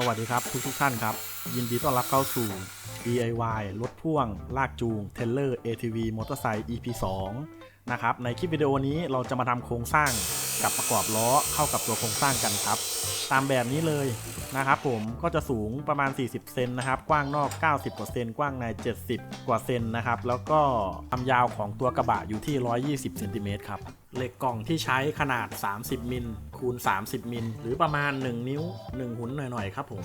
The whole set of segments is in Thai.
สวัสดีครับทุกทุกท่านครับ ยินดีต้อนรับเข้าสู่ DIY รถพ่วง ลากจูงเทเลอร์ ATV มอเตอร์ไซค์ EP 2นะครับในคลิปวิดีโอนี้เราจะมาทำโครงสร้างกับประกอบล้อเข้ากับตัวโครงสร้างกันครับ ตามแบบนี้เลยนะครับผมก็จะสูงประมาณ 40 เซนนะครับ กว้างนอก 90 กว่าเซน กว้างใน 70 กว่าเซนนะครับ แล้วก็ความยาวของตัวกระบะอยู่ที่ 120 เซนติเมตรครับ เหล็กกล่องที่ใช้ขนาด 30 มิลคูณ 30 มิลหรือประมาณ 1 นิ้ว 1 หุ่นหน่อยๆครับผม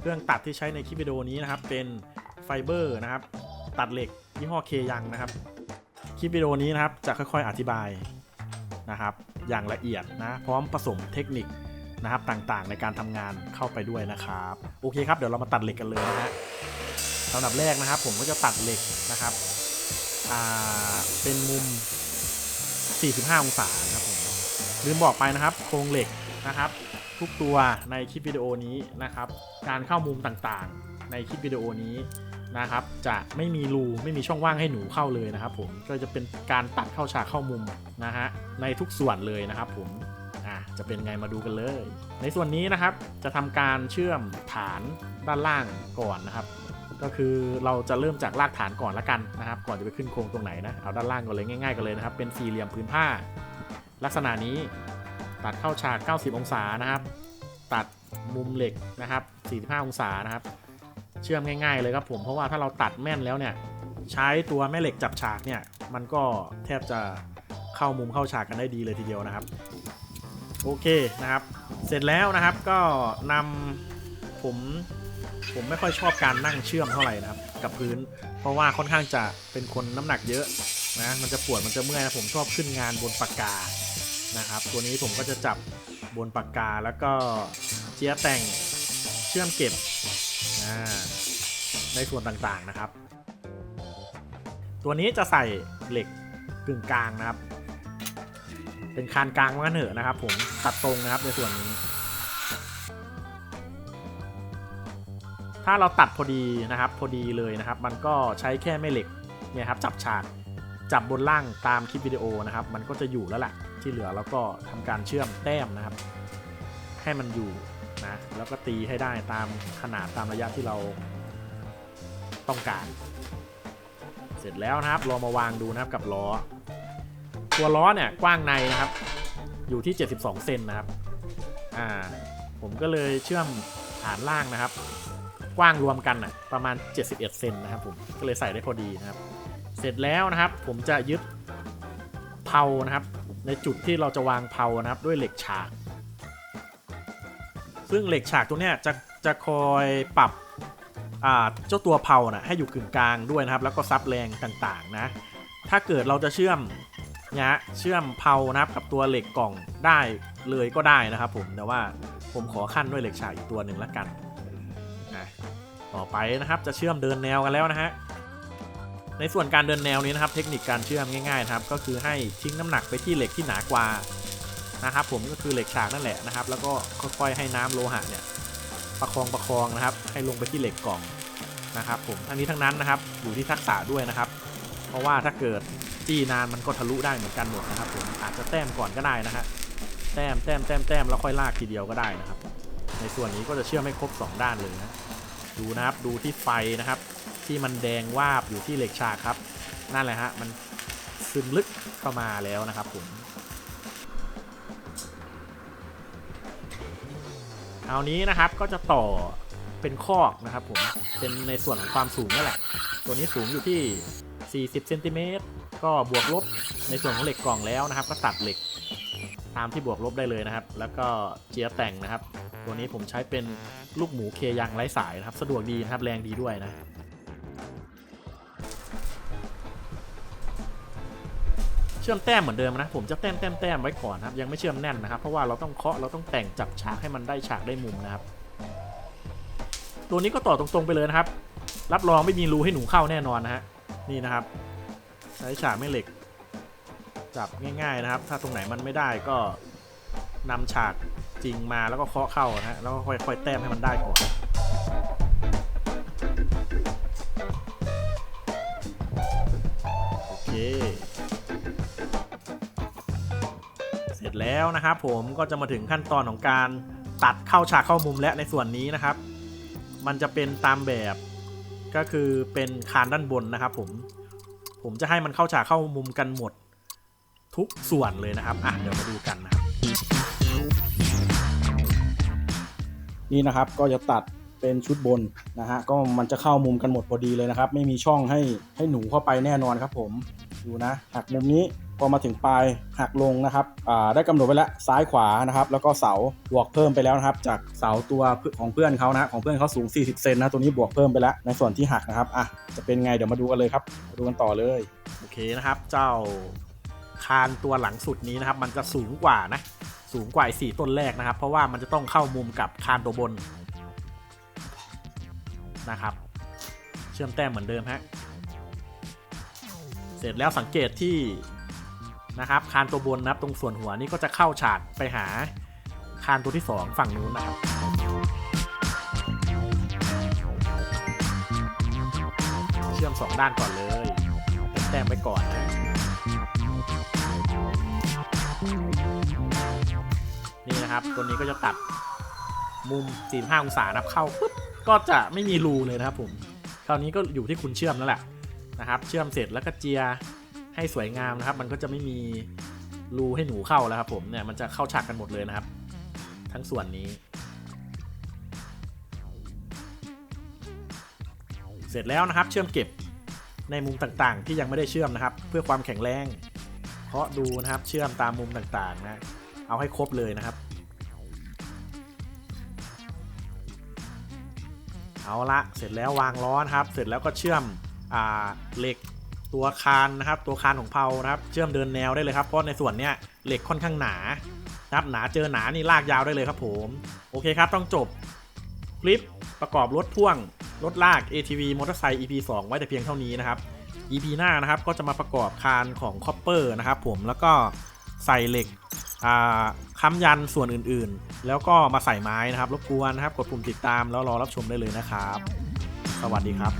เครื่องตัดที่ใช้ในคลิปวิดีโอนี้นะครับ เป็นไฟเบอร์นะครับ ตัดเหล็กยี่ห้อเคยังนะครับ คลิปวิดีโอนี้นะครับจะค่อยๆ อธิบายนะครับ อย่างละเอียดนะพร้อมผสมเทคนิคนะครับต่างๆ ในการทำงานเข้าไปด้วยนะครับโอเคครับเดี๋ยวเรามาตัดเหล็กกันเลยนะฮะลำดับแรกนะครับ ผมก็จะตัดเหล็กนะครับเป็นมุม 45 องศานะครับผมลืมบอกไปนะครับ โครงเหล็กนะครับ ทุกตัวในคลิปวิดีโอนี้นะครับ การเข้ามุมต่างๆ ในคลิปวิดีโอนี้นะครับ จะไม่มีรูไม่มีช่องว่างให้หนูเข้าเลยนะครับ ผมก็จะเป็นการตัดเข้าฉากเข้ามุมนะฮะในทุกส่วนเลยนะครับ ผมอะจะเป็นไงมาดูกันเลย ในส่วนนี้นะครับจะทำการเชื่อมฐานด้านล่างก่อนนะครับ ก็คือเราจะเริ่มจากรากฐานก่อนละกันนะครับ ก่อนจะไปขึ้นโครงตรงไหนนะ เอาด้านล่างก่อนเลยง่ายๆกันเลยนะครับ เป็นสี่เหลี่ยมพื้นผ้า ลักษณะนี้ตัดเข้าฉาก 90 องศานะครับ ตัดมุมเหล็กนะครับ 45 องศานะครับ เชื่อมง่ายๆเลยครับผมเพราะว่าถ้าเราตัดแม่นแล้วเนี่ยใช้ตัวแม่เหล็กจับฉากเนี่ยมันก็แทบจะเข้ามุมเข้าฉากกันได้ดีเลยทีเดียวนะครับ โอเคนะครับ เสร็จแล้วนะครับก็นำผม ผมไม่ค่อยชอบการนั่งเชื่อมเท่าไหร่นะครับกับพื้น เพราะว่าค่อนข้างจะเป็นคนน้ำหนักเยอะนะมันจะปวดมันจะเมื่อยนะผมชอบขึ้นงานบนปากกานะครับ ตัวนี้ผมก็จะจับบนปากกาแล้วก็เจียแต่งเชื่อมเก็บในส่วนต่างๆนะครับ ตัวนี้จะใส่เหล็กกึ่งกลางนะครับ เป็นคานกลางว่างั้นเถอะนะครับ ผมตัดตรงนะครับในส่วนนี้ ถ้าเราตัดพอดีนะครับพอดีเลยนะครับ มันก็ใช้แค่แม่เหล็กเนี่ยครับจับฉากจับบนล่างตามคลิปวิดีโอนะครับ มันก็จะอยู่แล้วแหละที่เหลือเราก็ทำการเชื่อมแต้มนะครับ ให้มันอยู่นะแล้วก็ตีให้ได้ตามขนาดตามระยะที่เราต้องการ เสร็จแล้วนะครับเรามาวางดูนะครับกับล้อ ตัวล้อเนี่ยกว้างในนะครับ อยู่ที่ 72 เซนนะครับอ่าผมก็เลยเชื่อมฐานล่างนะครับ กว้างรวมกันน่ะประมาณ 71 เซนนะครับผมก็เลยใส่ได้พอดีนะครับ เสร็จแล้วนะครับผมจะยึดเพานะครับ ในจุดที่เราจะวางเพานะครับด้วยเหล็กฉาก ซึ่งเหล็กฉากตัวเนี้ยจะจะคอยปรับอ่าเจ้าตัวเพานะให้อยู่กึ่งกลางด้วยนะครับ แล้วก็ซับแรงต่างๆนะ ถ้าเกิดเราจะเชื่อมเนี่ยฮะเชื่อมเพานะครับกับตัวเหล็กกล่องได้เลยก็ได้นะครับผมแต่ว่าผมขอขั้นด้วยเหล็กฉากอีกตัวหนึ่งละกัน ต่อไปนะครับจะเชื่อมเดินแนวกันแล้วนะฮะในส่วนการเดินแนวนี้นะครับ เทคนิคการเชื่อมง่ายๆนะครับ ก็คือให้ทิ้งน้ำหนักไปที่เหล็กที่หนากว่านะครับ ผมก็คือเหล็กฉากนั่นแหละนะครับ แล้วก็ค่อยๆให้น้ำโลหะเนี่ยประคองประคองนะครับ ให้ลงไปที่เหล็กกล่องนะครับ ผมทั้งนี้ทั้งนั้นนะครับ อยู่ที่ทักษะด้วยนะครับ เพราะว่าถ้าเกิดจี้นานมันก็ทะลุได้เหมือนกันหมดนะครับ ผมอาจจะแต้มก่อนก็ได้นะฮะแต้มแต้มแต้มแต้มแล้วค่อยลากทีเดียวก็ได้นะครับ ในส่วนนี้ก็จะเชื่อมไม่ครบ 2 ด้านเลยนะ ดูนะครับดูที่ไฟนะครับ ที่มันแดงวาบอยู่ที่เหล็กฉากครับ นั่นแหละฮะมันซึมลึกเข้ามาแล้วนะครับผมเอานี้นะครับก็จะต่อเป็นคอกนะครับผมเป็นในส่วนของความสูงนั่นแหละ ตัวนี้สูงอยู่ที่ 40เซนติเมตรก็บวกลบในส่วนของเหล็กกล่องแล้วนะครับ ก็ตัดเหล็ก ตามที่บวกลบได้เลยนะครับ แล้วก็เจียแต่งนะครับ ตัวนี้ผมใช้เป็นลูกหมูเคยังไร้สายนะครับ สะดวกดีนะครับแรงดีด้วยนะเชื่อมแต้มเหมือนเดิมนะผมจะแต้มแต้มแต้มไว้ก่อนะครับ ยังไม่เชื่อมแน่นนะครับ เพราะว่าเราต้องเคาะเราต้องแต่งจับฉากให้มันได้ฉากได้มุมนะครับ ตัวนี้ก็ต่อตรงๆไปเลยนะครับ รับรองไม่มีรูให้หนูเข้าแน่นอนนะฮะนี่นะครับ ใช้ฉากแม่เหล็ก จับง่ายๆนะครับ ถ้าตรงไหนมันไม่ได้ก็นำฉากจริงมาแล้วก็เคาะเข้านะฮะแล้วก็ค่อยๆแต้มให้มันได้ก่อนโอเค เสร็จแล้วนะครับผมก็จะมาถึงขั้นตอนของการตัดเข้าฉากเข้ามุมและในส่วนนี้นะครับ มันจะเป็นตามแบบก็คือเป็นคานด้านบนนะครับผมผมจะให้มันเข้าฉากเข้ามุมกันหมด ทุกส่วนเลยนะครับอะเดี๋ยวมาดูกันนะครับ นี่นะครับก็จะตัดเป็นชุดบนนะฮะก็มันจะเข้ามุมกันหมดพอดีเลยนะครับ ไม่มีช่องให้ให้หนูเข้าไปแน่นอนครับ ผมดูนะหักมุมนี้พอมาถึงปลายหักลงนะครับอ่าได้กำหนดไว้แล้วซ้ายขวานะครับ แล้วก็เสาบวกเพิ่มไปแล้วนะครับ จากเสาตัวของเพื่อนเขานะของเพื่อนเขาสูง 40 เซนนะตัวนี้บวกเพิ่มไปแล้ว ในส่วนที่หักนะครับอะจะเป็นไงเดี๋ยวมาดูกันเลยครับมาดูกันต่อเลยโอเคนะครับ เจ้า คานตัวหลังสุดนี้นะครับ มันจะสูงกว่านะ สูงกว่าไอ้สี่ต้นแรกนะครับ เพราะว่ามันจะต้องเข้ามุมกับคานตัวบนนะครับ เชื่อมแต้มเหมือนเดิมฮะเสร็จแล้วสังเกตที่นะครับคานตัวบนนะครับตรงส่วนหัวนี่ก็จะเข้าฉากไปหาคานตัวที่สองฝั่งนู้นนะครับ เชื่อมสองด้านก่อนเลยเแต้มไว้ก่อนนะ นะครับ ตัวนี้ก็จะตัดมุม 45 องศานับเข้าปุ๊บก็จะไม่มีรูเลยนะครับผมคราวนี้ก็อยู่ที่คุณเชื่อมแล้วแหละนะครับ เชื่อมเสร็จแล้วก็เจียให้สวยงามนะครับ มันก็จะไม่มีรูให้หนูเข้าแล้วครับผมเนี่ยมันจะเข้าฉากกันหมดเลยนะครับ ทั้งส่วนนี้ เสร็จแล้วนะครับ เชื่อมเก็บในมุมต่างๆ ที่ยังไม่ได้เชื่อมนะครับ เพื่อความแข็งแรง เพราะดูนะครับเชื่อมตามมุมต่างๆนะเอาให้ครบเลยนะครับ เอาละเสร็จแล้ววางล้อนะครับ เสร็จแล้วก็เชื่อมอ่าเหล็กตัวคานนะครับ ตัวคานของเพานะครับ เชื่อมเดินแนวได้เลยครับเพราะในส่วนเนี้ยเหล็กค่อนข้างหนานะครับหนาเจอหนานี่ลากยาวได้เลยครับผมโอเคครับต้องจบคลิปประกอบรถพ่วงรถลาก ATV มอเตอร์ไซค์ EP 2 ไว้แต่เพียงเท่านี้นะครับ EP หน้านะครับก็จะมาประกอบคานของคอปเปอร์นะครับผมแล้วก็ใส่เหล็ก ค้ำยันส่วนอื่นๆ แล้วก็มาใส่ไม้นะครับ รบกวนนะครับ กดปุ่มติดตามแล้วรอรับชมได้เลยนะครับ สวัสดีครับ